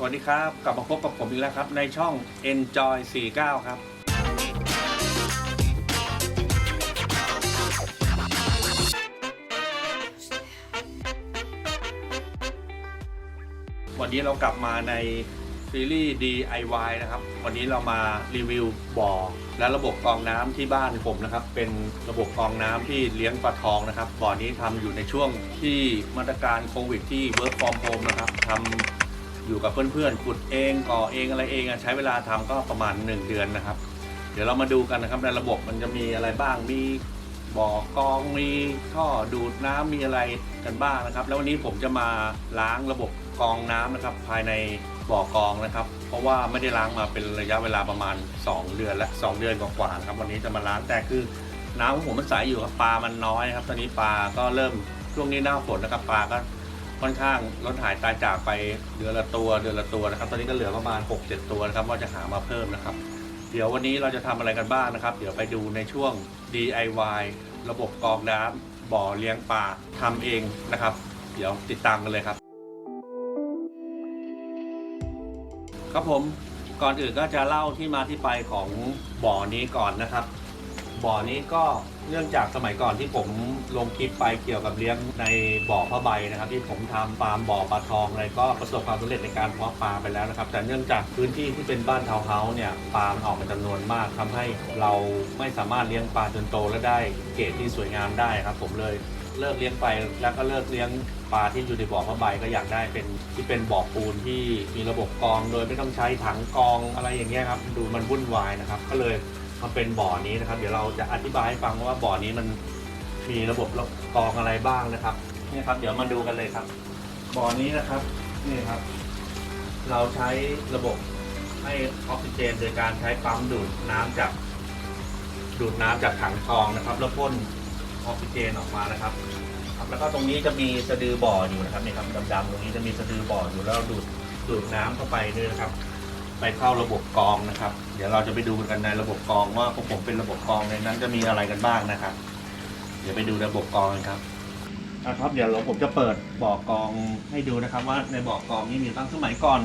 สวัสดีครับ กลับมาพบกับผมอีกแล้วครับ ในช่อง Enjoy 49 ครับ วันนี้เรากลับมาในซีรีส์ DIY นะครับ วันนี้เรามารีวิวบ่อ และระบบกรองน้ำที่บ้านผมนะครับ เป็นระบบกรองน้ำที่เลี้ยงปลาทองนะครับ บ่อนี้ทำอยู่ในช่วงที่มาตรการโควิดที่ work from home นะครับทำ อยู่กับเพื่อนๆขุดเองก่อเองอะไรเองใช้เวลาทำก็ประมาณ 1 เดือนนะครับ เดี๋ยวเรามาดูกันนะครับในระบบมันจะมีอะไรบ้างมีบ่อกองมีท่อดูดน้ำมีอะไรกันบ้างนะครับ แล้ววันนี้ผมจะมาล้างระบบกองน้ำนะครับ ภายในบ่อกองนะครับ เพราะว่าไม่ได้ล้างมาเป็นระยะเวลาประมาณ 2 เดือนและ 2 เดือนกว่าๆนะครับ วันนี้จะมาล้างแต่คือน้ำของผมมันใสอยู่ครับปลามันน้อยครับ ตอนนี้ปลาก็เริ่มช่วงนี้หน้าฝนนะครับปลาก็ ค่อนข้างลดหายตายจากไปเดือนละตัวเดือนละตัวนะครับ ตอนนี้ก็เหลือประมาณ 6-7 ตัวนะครับว่าจะหามาเพิ่มนะครับ เดี๋ยววันนี้เราจะทำอะไรกันบ้างนะครับ เดี๋ยวไปดูในช่วง DIY ระบบกรองน้ำบ่อเลี้ยงปลาทำเองนะครับ เดี๋ยวติดตามกันเลยครับ ครับผมก่อนอื่นก็จะเล่าที่มาที่ไปของบ่อนี้ก่อนนะครับ บ่อนี้ก็ เนื่องจากสมัยก่อนที่ผมลงคลิปไปเกี่ยวกับเลี้ยงในบ่อผ้าใบนะครับ ที่ผมทำฟาร์มบ่อปลาทองอะไรก็ประสบความสำเร็จในการเพาะปลาไปแล้วนะครับ แต่เนื่องจากพื้นที่ที่เป็นบ้านทาวน์เฮาส์เนี่ยปลามันออกมาจำนวนมากทำให้เราไม่สามารถเลี้ยงปลาจนโตและได้เกรดที่สวยงามได้ครับ ผมเลยเลิกเลี้ยงไปแล้วก็เลิกเลี้ยงปลาที่อยู่ในบ่อผ้าใบก็อยากได้เป็นที่เป็นบ่อปูนที่มีระบบกรอง โดยไม่ต้องใช้ถังกรองอะไรอย่างเงี้ยครับดูมันวุ่นวายนะครับ ก็เลย มาเป็นบ่อนี้นะครับ เดี๋ยวเราจะอธิบายให้ฟังว่าบ่อนี้มันมีระบบกรองอะไรบ้างนะครับนี่ครับ เดี๋ยวมาดูกันเลยครับ บ่อนี้นะครับนี่ครับ เราใช้ระบบให้ออกซิเจน โดยการใช้ปั๊มดูดน้ำจากดูดน้ำจากถังกรองนะครับ แล้วพ่นออกซิเจนออกมานะครับครับแล้วก็ตรงนี้จะมีสะดือบ่ออยู่นะครับนี่ครับดำๆตรงนี้จะมีสะดือบ่ออยู่แล้วดูดดูดน้ำเข้าไปด้วยนะครับ ไปเข้าระบบกองนะครับ เดี๋ยวเราจะไปดูกันในระบบกองว่าของผมเป็นระบบกองในนั้นจะมีอะไรกันบ้างนะครับ เดี๋ยวไปดูระบบกองกันครับนะครับ เดี๋ยวเราผมจะเปิดบ่อกองให้ดูนะครับ ว่าในบ่อกองนี้มีตั้งสมัยก่อน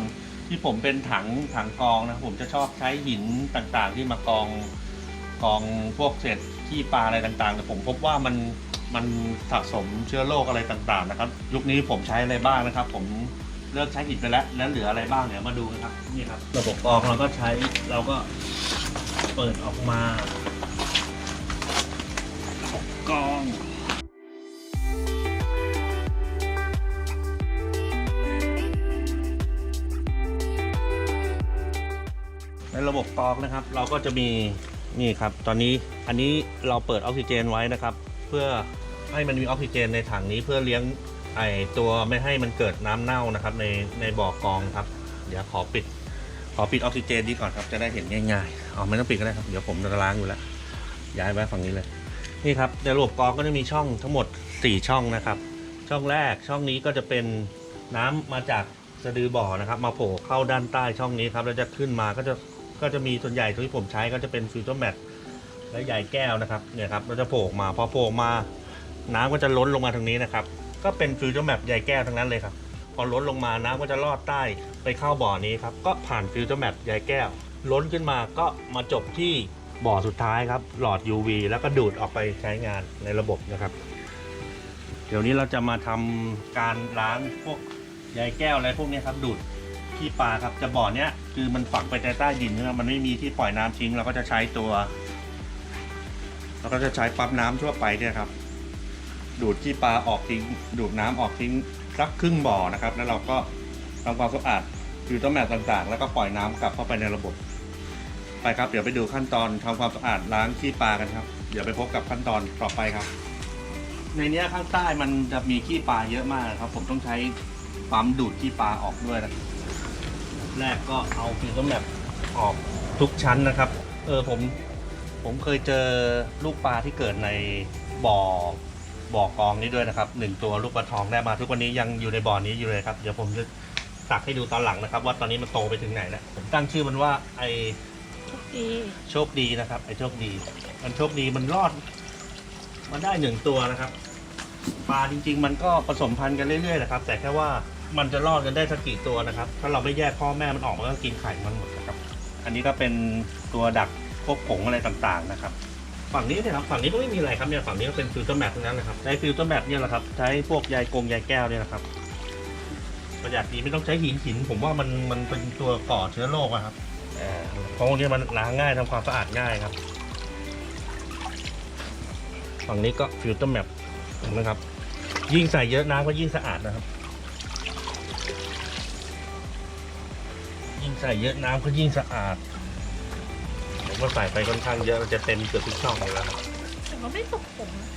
ที่ผมเป็นถังถังกองนะผมจะชอบใช้หินต่างๆ ที่มากองกองพวกเศษขี้ปลาอะไรต่างๆ แต่ผมพบว่ามันมันสะสมเชื้อโรคอะไรต่างๆนะครับ ยุคนี้ผมใช้อะไรบ้างนะครับ ผม เลิกใช้หินไปแล้วแล้วเหลืออะไรบ้างเดี๋ยวมาดูนะครับนี่ครับ ระบบกรองเราก็ใช้เราก็เปิดออกมากรองในระบบกรองนะครับ เราก็จะมีนี่ครับ ตอนนี้อันนี้เราเปิดออกซิเจนไว้นะครับ เพื่อให้มันมีออกซิเจนในถังนี้เพื่อเลี้ยง ไอตัวไม่ให้มันเกิดน้ำเน่านะครับ ในในบ่อกรองครับ เดี๋ยวขอปิด ขอปิดออกซิเจนนี้ก่อนครับจะได้เห็นง่ายๆเอาไม่ต้องปิดก็ได้ครับเดี๋ยวผมจะล้างอยู่แล้วย้ายไว้ฝั่งนี้เลย นี่ครับในระบบกรองก็จะมีช่องทั้งหมด 4 ช่องนะครับ ช่องแรกช่องนี้ก็จะเป็นน้ำมาจากสะดือบ่อนะครับ มาโผล่เข้าด้านใต้ช่องนี้ครับแล้วจะขึ้นมาก็จะก็จะมีส่วนใหญ่ที่ผมใช้ก็จะเป็นฟิลเตอร์แมทและใหญ่แก้วนะครับเนี่ยครับเราจะโผล่มาพอโผล่มาน้ำก็จะล้นลงมาทางนี้นะครับ ก็เป็นฟิลเตอร์แมปใยแก้วทั้งนั้นเลยครับ พอล้นลงมาน้ำก็จะลอดใต้ไปเข้าบ่อนี้ครับ ก็ผ่านฟิลเตอร์แมปใยแก้ว ล้นขึ้นมาก็มาจบที่บ่อสุดท้ายครับ หลอด UV แล้วก็ดูดออกไปใช้งานในระบบนะครับ เดี๋ยวนี้เราจะมาทำการล้างพวกใยแก้วอะไรพวกนี้ครับดูดขี้ปลาครับจะบ่อเนี้ยคือมันฝังไปใต้ดินนะครับมันไม่มีที่ปล่อยน้ำทิ้งเราก็จะใช้ตัว เราก็จะใช้ปั๊มน้ำทั่วไปเนี่ยครับ ดูดขี้ปลาออกทิ้ง ดูดน้ำออกทิ้งสักครึ่งบ่อนะครับ แล้วเราก็ทำความสะอาดฟิลเตอร์แมทต่างๆ แล้วก็ปล่อยน้ำกลับเข้าไปในระบบ ไปครับ เดี๋ยวไปดูขั้นตอนทำความสะอาดล้างขี้ปลากันครับ เดี๋ยวไปพบกับขั้นตอนต่อไปครับ ในเนี้ยข้างใต้มันจะมีขี้ปลาเยอะมากครับ ผมต้องใช้ปั๊มดูดขี้ปลาออกด้วยนะแรกก็เอาฟิลเตอร์แมทออกทุกชั้นนะครับ เออผมผมเคยเจอลูกปลาที่เกิดในบ่อ บ่อกองนี้ด้วยนะครับหนึ่งตัวลูกปลาทองได้มา ทุกวันนี้ยังอยู่ในบ่อนี้อยู่เลยครับเดี๋ยวผมจะตักให้ดูตอนหลังนะครับ ว่าตอนนี้มันโตไปถึงไหนแล้วผมตั้งชื่อมันว่าไอดีโชคดีนะครับไอโชคดี มันโชคดีมันรอด มันได้หนึ่งตัวนะครับปลาจริง ๆ มันก็ผสมพันธุ์กันเรื่อยๆนะครับ แต่แค่ว่ามันจะรอดกันได้สักกี่ตัวนะครับ ถ้าเราไม่แยกพ่อแม่มันออกมันก็กินไข่มันหมดนะครับ อันนี้ก็เป็นตัวดักพวกผงอะไรต่างๆนะครับ ฝั่งนี้เนี่ยครับฝั่งนี้ก็ไม่มีอะไรครับเนี่ยฝั่งนี้ก็เป็นฟิลเตอร์แมททั้งนั้นนะครับใช้ฟิลเตอร์แมทเนี่ยแหละครับใช้พวกใยกงใยแก้วเนี่ยนะครับประหยัดดีไม่ต้องใช้หินหิน ผมว่ามันมันเป็นตัวก่อเชื้อโรคอะครับเอ่อเพราะพวกนี้มันล้างง่ายทำความสะอาดง่ายครับ ฝั่งนี้ก็ฟิลเตอร์แมปนะครับ ยิ่งใส่เยอะน้ำก็ยิ่งสะอาดนะครับ ยิ่งใส่เยอะน้ำก็ยิ่งสะอาด ก็ใส่ไปค่อนข้างเยอะมันจะเต็มเกือบทุกช่องเลยแล้วแต่มันไม่ตกผมนะ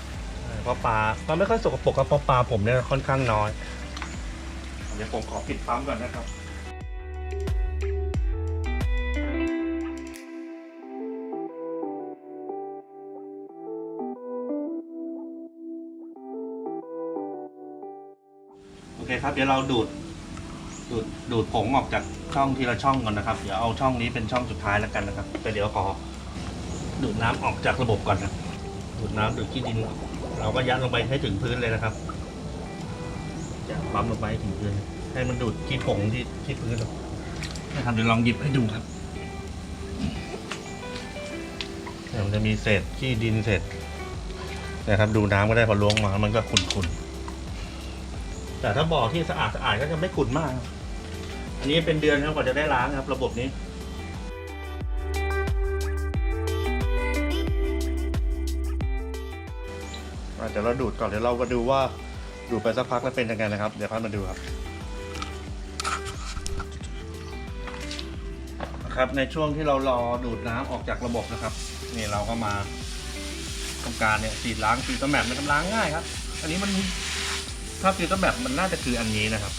เพราะปลามันไม่ค่อยสกปรกครับเพราะปลาผมเนี่ยค่อนข้างน้อย เดี๋ยวผมขอปิดปั๊มก่อนนะครับ โอเคครับ เดี๋ยวเราดูด ดูดดูดผงออกจากช่องทีละช่องก่อนนะครับ เดี๋ยวเอาช่องนี้เป็นช่องสุดท้ายแล้วกันนะครับแต่เดี๋ยวขอดูดน้ำออกจากระบบก่อนนะดูดน้ำดูดขี้ดินเราก็ยัดลงไปให้ถึงพื้นเลยนะครับจะปั๊มลงไปถึงพื้นให้มันดูดขี้ผงที่ที่พื้นนะครับเดี๋ยวลองหยิบให้ดูครับเนี่ยมันจะมีเศษขี้ดินเศษนะครับ ดูน้ำก็ได้พอล้วงมามันก็ขุ่นๆแต่ถ้าบ่อที่สะอาดสะอาดก็จะไม่ขุ่นมาก อันนี้เป็นเดือนครับกว่าจะได้ล้างครับ ระบบนี้ อะเดี๋ยวเราดูดก่อนเดี๋ยวเรามาดูว่าดูดไปสักพักแล้วเป็นยังไงนะครับ เดี๋ยวค่อยมาดูครับนะครับในช่วงที่เรารอดูดน้ำออกจากระบบนะครับ นี่เราก็มาทำการเนี่ยฉีดล้างฟิลเตอร์แมปมันทำล้างง่ายครับ อันนี้มันถ้าฟิลเตอร์แมปมันน่าจะคืออันนี้นะครับ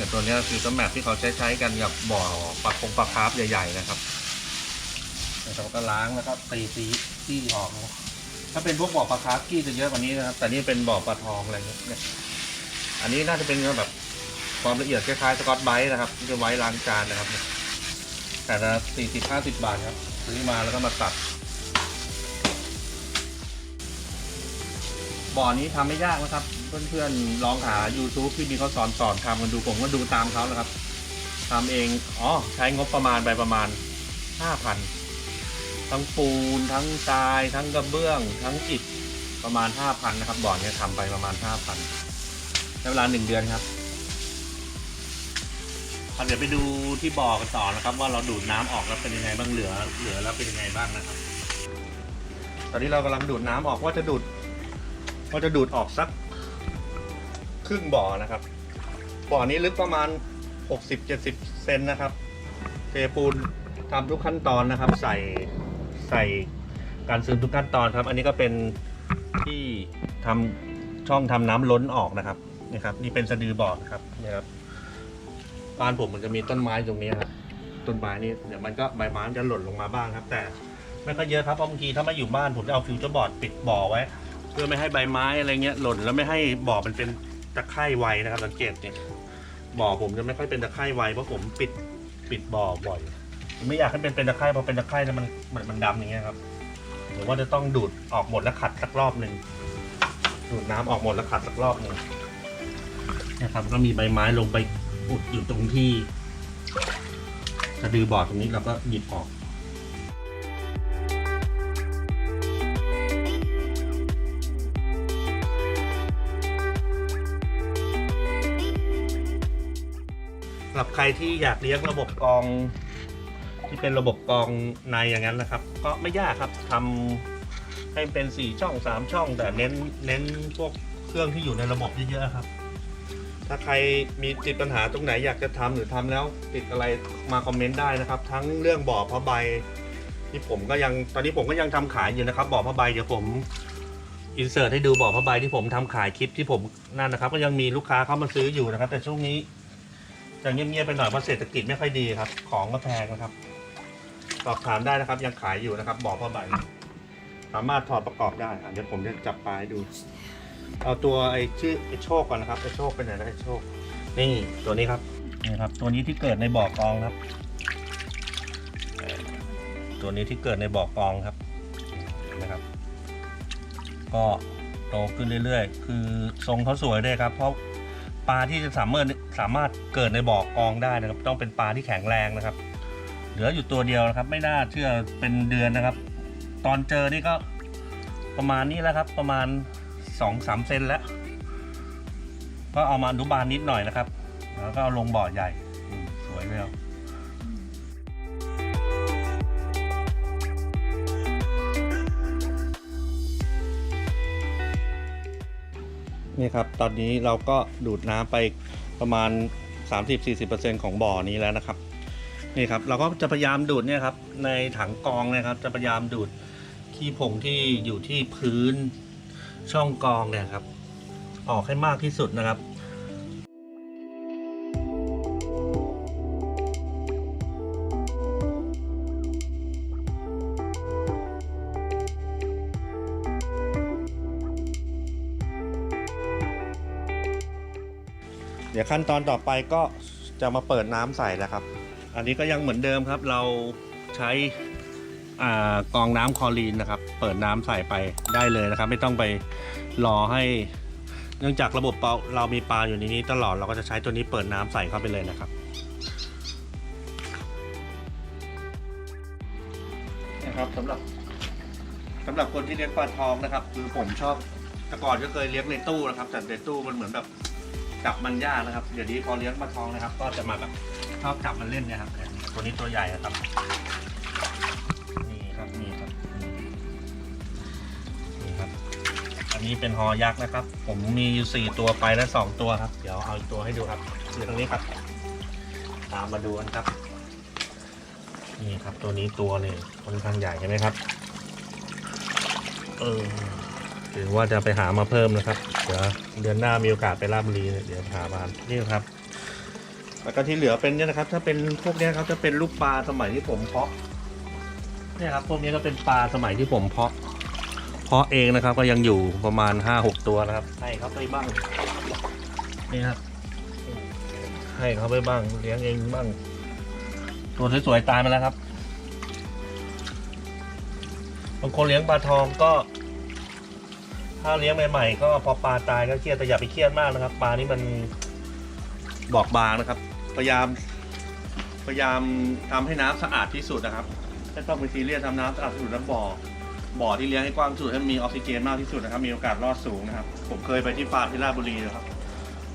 เนี่ยตัวนี้ยฟิลเตอร์แมปที่เขาใช้ใช้กันกับบ่อปลาคงปลาคาร์ฟใหญ่ๆนะครับเราก็ล้างแล้วก็ตีซีที่ออกถ้าเป็นพวกบ่อปลาคาร์ฟกี้จะเยอะกว่านี้นะครับ แต่นี่เป็นบ่อปลาทองอะไรเงี้ยเนี่ยอันนี้น่าจะเป็นแบบความละเอียดคล้ายๆสกอตไบรท์นะครับจะไว้ล้างจานนะครับแต่ละสี่สิบห้าสิบบาทครับซื้อมาแล้วก็มาตัดบ่อนี้ทำไม่ยากนะครับ เพื่อนๆลองหา YouTube ที่มีเขาสอนสอนทำกันดูผมก็ดูตามเขาแล้วครับทำเองอ๋อใช้งบประมาณไปประมาณห้าพันทั้งปูน ทั้งทราย ทั้งกระเบื้อง ทั้งอิฐประมาณห้าพันนะครับบ่อเนี้ยทำไปประมาณห้าพันใช้เวลาหนึ่งเดือนครับเอาเดี๋ยวไปดูที่บ่อกันต่อนะครับ ว่าเราดูดน้ำออกแล้วเป็นยังไงบ้างเหลือ เหลือแล้วเป็นยังไงบ้างนะครับ ตอนนี้เรากำลังดูดน้ำออกว่าจะดูดว่าจะดูดออกสัก ครึ่งบ่อนะครับ บ่อนี้ลึกประมาณ 60-70 เซนนะครับ เทปูนทำทุกขั้นตอนนะครับ ใส่ใส่การซึมทุกขั้นตอนครับ อันนี้ก็เป็นที่ทำช่องทำน้ำล้นออกนะครับนี่ครับ นี่เป็นสะดือบ่อนะครับนี่ครับบ้านผมมันจะมีต้นไม้ตรงนี้ครับต้นไม้นี่เดี๋ยวมันก็ใบไม้มันจะหล่นลงมาบ้างครับ แต่ไม่ก็เยอะครับบางทีถ้าไม่อยู่บ้านผมจะเอาฟิวเจอร์บอร์ดปิดบ่อไว้ เพื่อไม่ให้ใบไม้อะไรเงี้ยหล่นแล้วไม่ให้บ่อมันเป็น ตะไคร่ไว้นะครับสังเกตเนี่ยบ่อผมจะไม่ค่อยเป็นตะไคร่ไว้เพราะผมปิดปิดบ่อบ่อย ไม่อยากให้เป็นเป็นตะไคร่พอเป็นตะไคร่แล้วมันมันมันดำอย่างเงี้ยครับหรือว่าจะต้องดูดออกหมดแล้วขัดสักรอบหนึ่งดูดน้ำออกหมดแล้วขัดสักรอบหนึ่งนะครับ ก็มีใบไม้ลงไปอุดอยู่ตรงที่สะดือบ่อตรงนี้เราก็หยิบออก หรับใครที่อยากเลี้ยงระบบกรอง ที่เป็นระบบกรองในอย่างนั้นนะครับ ก็ไม่ยากครับทำให้เป็นสี่ช่องสามช่อง แต่เน้นเน้นพวกเครื่องที่อยู่ในระบบเยอะๆครับ ถ้าใครมีติดปัญหาตรงไหนอยากจะทำหรือทำแล้วติดอะไรมาคอมเมนต์ได้นะครับ ทั้งเรื่องบ่อผ้าใบที่ผมก็ยังตอนนี้ผมก็ยังทำขายอยู่นะครับบ่อผ้าใบเดี๋ยวผมอินเสิร์ตให้ดูบ่อผ้าใบที่ผมทำขายคลิปที่ผมนั่นนะครับ ก็ยังมีลูกค้าเข้ามาซื้ออยู่นะครับ แต่ช่วงนี้ จะเงียบๆไปหน่อยเพราะเศรษฐกิจไม่ค่อยดีครับ ของก็แพงนะครับ สอบถามได้นะครับ ยังขายอยู่นะครับบอกผ้าใบสามารถถอดประกอบได้อะเดี๋ยวผมจะจับปลายดู เอาตัวไอ้ชื่อไอ้โชคก่อนนะครับไอ้โชคเป็นไหนนะไอ้โชค นี่ตัวนี้ครับนี่ครับ ตัวนี้ที่เกิดในบ่อกองครับ ตัวนี้ที่เกิดในบ่อกองครับเห็นไหมครับ ก็โตขึ้นเรื่อยๆ คือทรงเขาสวยด้วยครับ เพราะ ปลาที่จะสามารถสามารถเกิดในบ่อกองได้นะครับ ต้องเป็นปลาที่แข็งแรงนะครับ เหลืออยู่ตัวเดียวนะครับ ไม่น่าเชื่อเป็นเดือนนะครับ ตอนเจอนี่ก็ประมาณนี้แล้วครับ ประมาณสองสามเซนแล้ว ก็เอามาอนุบาลนิดหน่อยนะครับ แล้วก็เอาลงบ่อใหญ่สวยเลยอะ นี่ครับตอนนี้เราก็ดูดน้ำไปประมาณ 30-40%ของบ่อนี้แล้วนะครับนี่ครับเราก็จะพยายามดูดเนี่ยครับในถังกองเนะครับ จะพยายามดูดขี้ผงที่อยู่ที่พื้นช่องกองเนี่ยครับ ออกให้มากที่สุดนะครับ เดี๋ยวขั้นตอนต่อไปก็จะมาเปิดน้ำใส่แล้วครับ อันนี้ก็ยังเหมือนเดิมครับ เราใช้กองน้ำคอรีนนะครับ เปิดน้ำใส่ไปได้เลยนะครับ ไม่ต้องไปรอให้ เนื่องจากระบบเราเรามีปลาอยู่ในนี้ตลอดเราก็จะใช้ตัวนี้เปิดน้ำใส่เข้าไปเลยนะครับนะครับสำหรับสำหรับคนที่เลี้ยงปลาทองนะครับ คือผมชอบแต่ก่อนก็เคยเลี้ยงในตู้นะครับแต่ในตู้มันเหมือนแบบ จับมันยากนะครับ เดี๋ยวนี้พอเลี้ยงปลาทองนะครับ ก็จะมาแบบชอบจับมันเล่นเนี่ยครับตัวนี้ตัวใหญ่นะครับ นี่ครับนี่ครับนี่ครับ อันนี้เป็นฮอยักษ์นะครับ ผมมีอยู่สี่ตัวไปแล้วสองตัวครับ เดี๋ยวเอาอีกตัวให้ดูครับอยู่ตรงนี้ครับ ตามมาดูกันครับ นี่ครับตัวนี้ตัวหนึ่ค่อนข้างใหญ่ใช่ไหมครับ เออ หรือว่าจะไปหามาเพิ่มนะครับเดี๋ยวเดือนหน้ามีโอกาสไปราชบุรีเดี๋ยวหามานี่ครับ แล้วก็ที่เหลือเป็นเนี่ยนะครับ ถ้าเป็นพวกเนี้ยครับจะเป็นลูกปลาสมัยที่ผมเพาะเนี่ยครับพวกนี้ก็เป็นปลาสมัยที่ผมเพาะ เพาะเองนะครับ ก็ยังอยู่ประมาณห้าหกตัวนะครับ ให้เขาไปบ้างนี่ครับให้เขาไปบ้างเลี้ยงเองบ้าง ตัวสวยๆตายมาแล้วครับบางคนเลี้ยงปลาทองก็ ถ้าเลี้ยงใหม่ๆก็พอปลาตายก็เครียดแต่อย่าไปเครียดมากนะครับ ปลานี่มันบอกบางนะครับ พยายาม พยายามทำให้น้ำสะอาดที่สุดนะครับไม่ต้องไปซีเรียสทำน้ำสะอาดที่สุดแล้วบ่อบ่อที่เลี้ยงให้กว้างที่สุดให้มีออกซิเจนมากที่สุดนะครับ มีโอกาสรอดสูงนะครับ ผมเคยไปที่ฟาร์มที่ราชบุรีนะครับ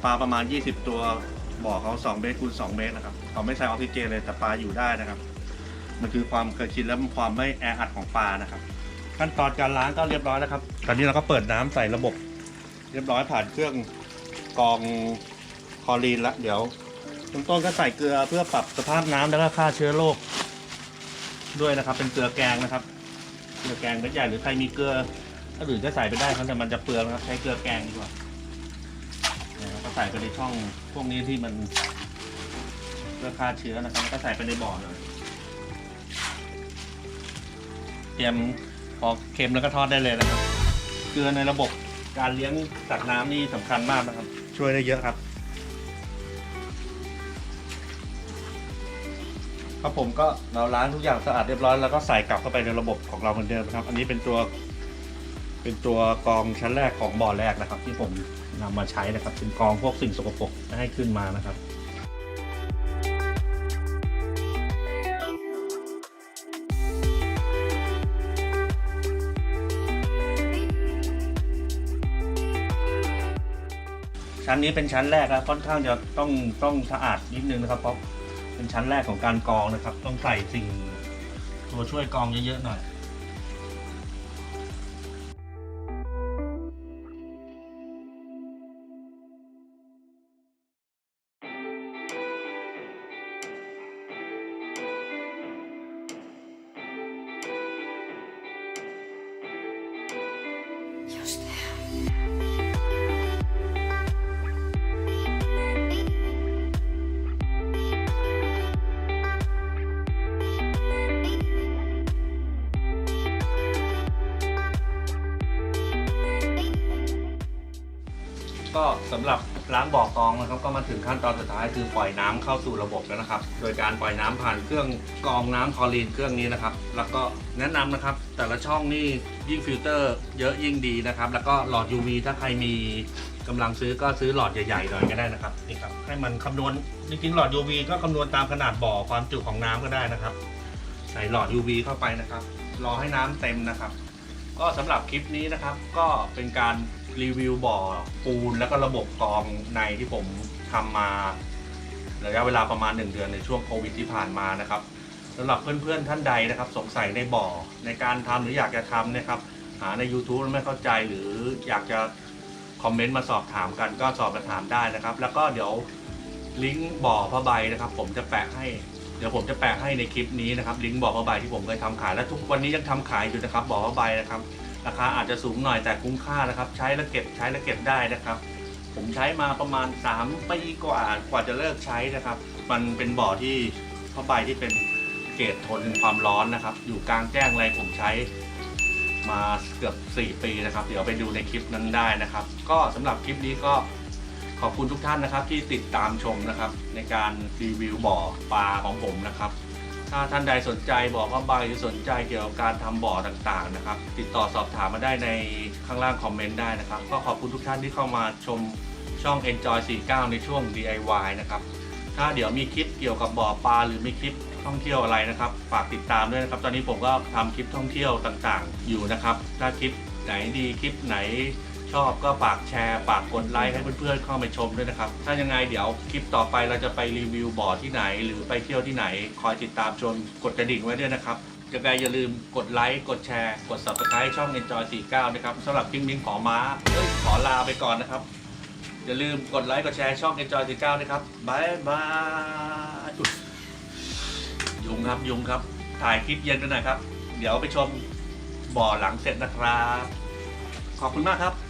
ปลาประมาณ 20 ตัวบ่อเขา2เมตรคูณ2เมตรนะครับเขาไม่ใส่ออกซิเจนเลยแต่ปลาอยู่ได้นะครับ มันคือความเคยชินและความไม่แออัดของปลานะครับ ขั้นตอนการล้างก็เรียบร้อยแล้วครับ ตอนนี้เราก็เปิดน้ำใส่ระบบ เรียบร้อยผ่านเครื่องกรองคอรีนแล้วเดี๋ยวเบื้องต้นก็ใส่เกลือเพื่อปรับสภาพน้ำแล้วก็ฆ่าเชื้อโรคด้วยนะครับ เป็นเกลือแกงนะครับ เกลือแกงเม็ดใหญ่หรือใครมีเกลือถ้าอื่นก็ใส่ไปได้ครับแต่มันจะเปลืองนะครับใช้เกลือแกงดีกว่านะครับก็ใส่ไปในช่องพวกนี้ที่มันเพื่อฆ่าเชื้อนะครับ ก็ใส่ไปในบ่อเลยเตรียม อเค็มแล้วก็ทอดได้เลยนะครับ เกลือในระบบการเลี้ยงสัตว์น้ำนี่สำคัญมากนะครับ ช่วยได้เยอะครับ ครับผมก็เราล้างทุกอย่างสะอาดเรียบร้อยแล้วก็ใส่กลับเข้าไปในระบบของเราเหมือนเดิมนะครับ อันนี้เป็นตัวเป็นตัวกรองชั้นแรกของบ่อแรกนะครับ ที่ผมนำมาใช้นะครับ เป็นกรองพวกสิ่งสกปรกไม่ให้ขึ้นมานะครับ ชั้นนี้เป็นชั้นแรกครับค่อนข้างจะต้องต้องสะอาดนิดนึงนะครับเพราะเป็นชั้นแรกของการกรองนะครับ ต้องใส่สิ่งตัวช่วยกรองเยอะๆหน่อย สำหรับล้างบ่อกองนะครับก็มาถึงขั้นตอนสุดท้ายคือปล่อยน้ำเข้าสู่ระบบแล้วนะครับ โดยการปล่อยน้ำผ่านเครื่องกรองน้ำคลอรีนเครื่องนี้นะครับ แล้วก็แนะนำนะครับ แต่ละช่องนี่ยิ่งฟิลเตอร์เยอะยิ่งดีนะครับ แล้วก็หลอด UV ถ้าใครมีกำลังซื้อก็ซื้อหลอดใหญ่ๆหน่อยก็ได้นะครับนี่ครับให้มันคำนวณจริงๆหลอด UV ก็คำนวณตามขนาดบ่อความจุของน้ำก็ได้นะครับ ใส่หลอด UV เข้าไปนะครับ รอให้น้ำเต็มนะครับ ก็สำหรับคลิปนี้นะครับ ก็เป็นการ รีวิวบ่อปูนแล้วก็ระบบกรองในที่ผมทำมาระยะเวลาประมาณ 1 เดือนในช่วงโควิดที่ผ่านมานะครับสำหรับเพื่อนๆท่านใดนะครับ สงสัยในบ่อในการทำหรืออยากจะทำนะครับ หาใน YouTube แล้วไม่เข้าใจหรืออยากจะคอมเมนต์มาสอบถามกันก็สอบมาถามได้นะครับ แล้วก็เดี๋ยวลิงก์บ่อผ้าใบนะครับ ผมจะแปะให้เดี๋ยวผมจะแปะให้ในคลิปนี้นะครับลิงก์บ่อผ้าใบที่ผมเคยทำขายและทุกวันนี้ยังทำขายอยู่นะครับบ่อผ้าใบนะครับ ราคาอาจจะสูงหน่อยแต่คุ้มค่านะครับ ใช้แล้วเก็บใช้แล้วเก็บได้นะครับ ผมใช้มาประมาณ 3 ปีกว่ากว่าจะเลิกใช้นะครับ มันเป็นบ่อที่ผ้าใบที่เป็นเกรดทนความร้อนนะครับ อยู่กลางแจ้งอะไรผมใช้มาเกือบ 4 ปีนะครับ เดี๋ยวไปดูในคลิปนั้นได้นะครับ ก็สำหรับคลิปนี้ก็ขอบคุณทุกท่านนะครับที่ติดตามชมนะครับ ในการรีวิวบ่อปลาของผมนะครับ ถ้าท่านใดสนใจบอกว่าใบหรือสนใจเกี่ยวกับการทำบ่อต่างๆนะครับ ติดต่อสอบถามมาได้ในข้างล่างคอมเมนต์ได้นะครับ ก็ขอบคุณทุกท่านที่เข้ามาชมช่อง Enjoy 49 ในช่วง DIY นะครับ ถ้าเดี๋ยวมีคลิปเกี่ยวกับบ่อปลาหรือมีคลิปท่องเที่ยวอะไรนะครับ ฝากติดตามด้วยนะครับ ตอนนี้ผมก็ทำคลิปท่องเที่ยวต่างๆ อยู่นะครับ ถ้าคลิปไหนดีคลิปไหน ชอบก็ฝากแชร์ฝากกดไลค์ให้เพื่อนๆเข้าไปชมด้วยนะครับ ถ้ายังไงเดี๋ยวคลิปต่อไปเราจะไปรีวิวบ่อที่ไหน หรือไปเที่ยวที่ไหน คอยติดตามชมกดกระดิ่งไว้ด้วยนะครับยังไงอย่าลืมกดไลค์กดแชร์ กด subscribe ช่อง Enjoy 49 นะครับสำหรับคลิปนี้ขอม้าเอ้ยขอลาไปก่อนนะครับ อย่าลืมกดไลค์กดแชร์ช่อง Enjoy 19นะครับบายบายยุงครับยุงครับ ถ่ายคลิปเย็นกันหน่อยครับ เดี๋ยวไปชมบ่อหลังเสร็จนะครับ ขอบคุณมากครับ